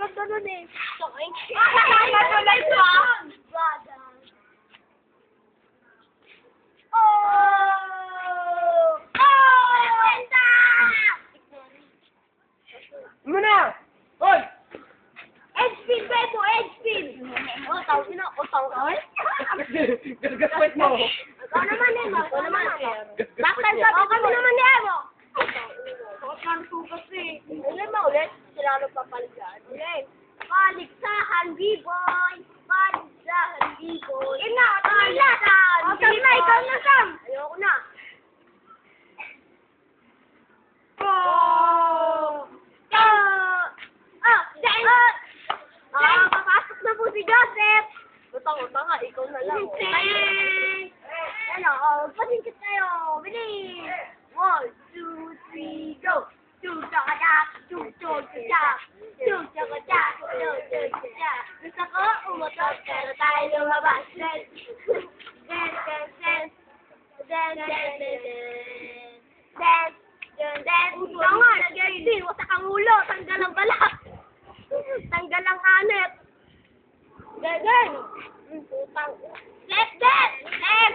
gostando dele. Muna! Oi! Edspin, Beto, Edspin! O, tao sino? O, tao ka? Gasgas mo. Ako naman, Evo. Ako naman. Paligsahan, B-boy! Ina, paligsahan, Oh, Sam na, ikaw na, Sam! Ayoko na. Oh! Ah! Ah! Dahil... Ah, papasok na po si Joseph! Utang, utang nga. Ikaw na lang. oh. Ano, oh, tayo. Bilis! One, two, three, go! Two, chaka, chak! Two, two, chak! Two, chaka, chak! Two, two, chak! Gusto ko umutot, pero tayo lumabas. Then, then, then, then, then, then, then, then, then, then, then, ito nga, nag-edit, wasak ang ulo, tanggal ang balat. Tanggal ang anit. Gagan. Putang. Let that! Eto! Wasak ang ano!